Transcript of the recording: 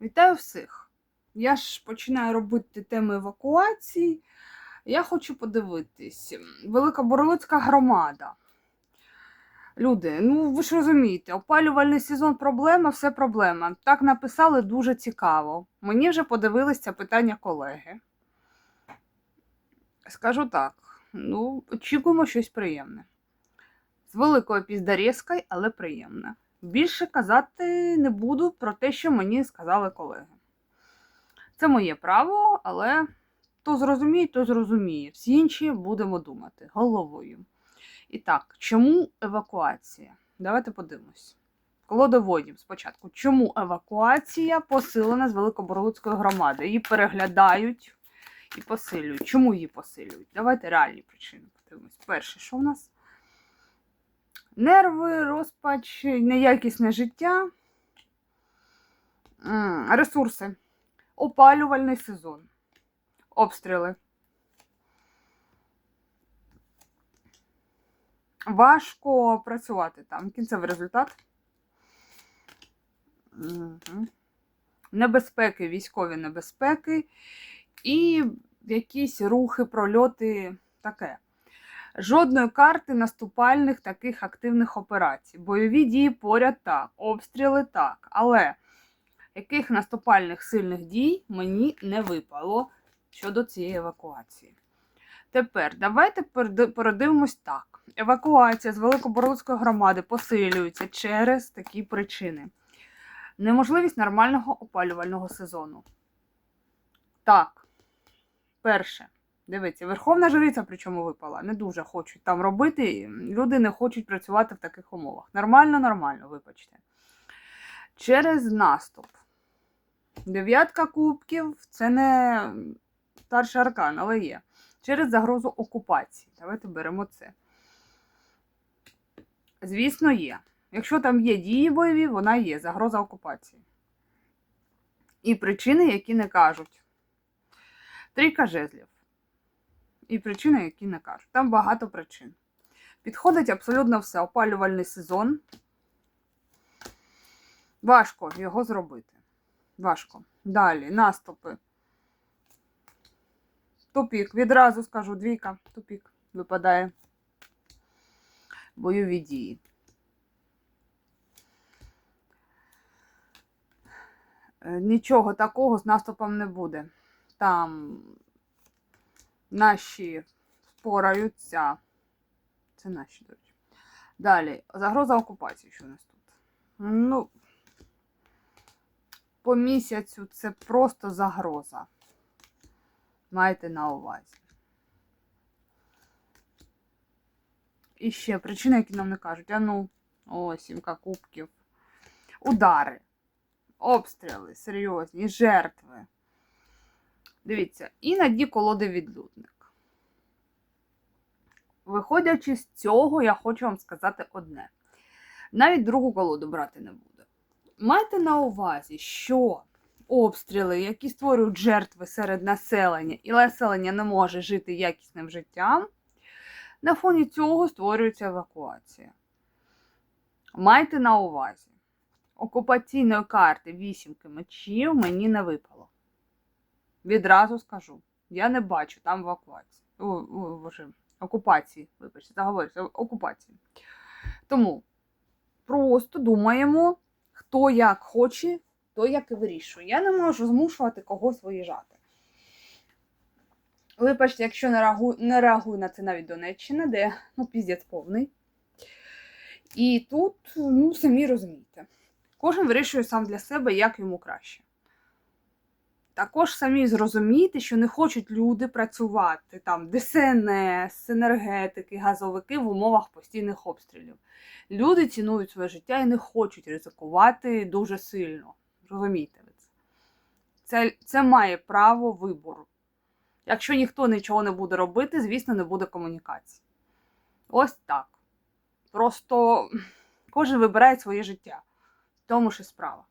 Вітаю всіх! Я ж починаю робити теми евакуації. Я хочу подивитись. Велика Боровицька громада. Люди, ну ви ж розумієте, опалювальний сезон проблема, все проблема. Так написали дуже цікаво. Мені вже подивились це питання колеги. Скажу так: ну, очікуємо щось приємне. З великою піздарєзкою, але приємне. Більше казати не буду про те, що мені сказали колеги. Це моє право, але то зрозуміє, то зрозуміє. Всі інші будемо думати головою. І так, чому евакуація? Давайте подивимось. Колодоводів спочатку. Чому евакуація посилена з Великоборовицької громади? Її переглядають і посилюють. Чому її посилюють? Давайте реальні причини подивимось. Перше, що в нас? Нерви, розпач, неякісне життя, ресурси, опалювальний сезон, обстріли. Важко працювати там. Кінцевий результат. Небезпеки, військові небезпеки і якісь рухи, прольоти таке. Жодної карти наступальних таких активних операцій. Бойові дії поряд так, обстріли так. Але яких наступальних сильних дій мені не випало щодо цієї евакуації. Тепер давайте перед- передивимось так. Евакуація з Великоборовської громади посилюється через такі причини: неможливість нормального опалювального сезону. Так, перше. Дивіться, Верховна Жриця, причому випала, не дуже хочуть там робити. Люди не хочуть працювати в таких умовах. Нормально, нормально, вибачте. Через наступ. Дев'ятка кубків це не старший аркан, але є. Через загрозу окупації. Давайте беремо це. Звісно, є. Якщо там є дії бойові, вона є. Загроза окупації. І причини, які не кажуть. Трійка жезлів і причини, які не кажуть. Там багато причин. Підходить абсолютно все. Опалювальний сезон. Важко його зробити. Важко. Далі, наступи. Тупік. Відразу скажу, двійка. Тупік випадає. Бойові дії. Е, Нічого такого з наступом не буде. Там наші впораються. Це наші, до речі. Далі, загроза окупації, що у нас тут. Ну, по місяцю це просто загроза. Маєте на увазі. І ще причини, які нам не кажуть. А ну, о, сімка кубків. Удари, обстріли, серйозні, жертви. Дивіться, іноді колоди відлюдник. Виходячи з цього, я хочу вам сказати одне. Навіть другу колоду брати не буду. Майте на увазі, що обстріли, які створюють жертви серед населення, і населення не може жити якісним життям, на фоні цього створюється евакуація. Майте на увазі, окупаційної карти вісімки мечів мені не випало. Відразу скажу, я не бачу там евакуації. Боже, окупації, вибачте, заговорюся, окупації. Тому просто думаємо, хто як хоче, то як і вирішує. Я не можу змушувати когось виїжджати. Вибачте, якщо не реагую, не реагую на це навіть Донеччина, де ну, піздець повний. І тут, ну, самі розумієте, кожен вирішує сам для себе, як йому краще. Також самі зрозумієте, що не хочуть люди працювати там ДСНС, енергетики, газовики в умовах постійних обстрілів. Люди цінують своє життя і не хочуть ризикувати дуже сильно. Розумієте ви це? це? Це має право вибору. Якщо ніхто нічого не буде робити, звісно, не буде комунікації. Ось так. Просто кожен вибирає своє життя. В тому ж і справа.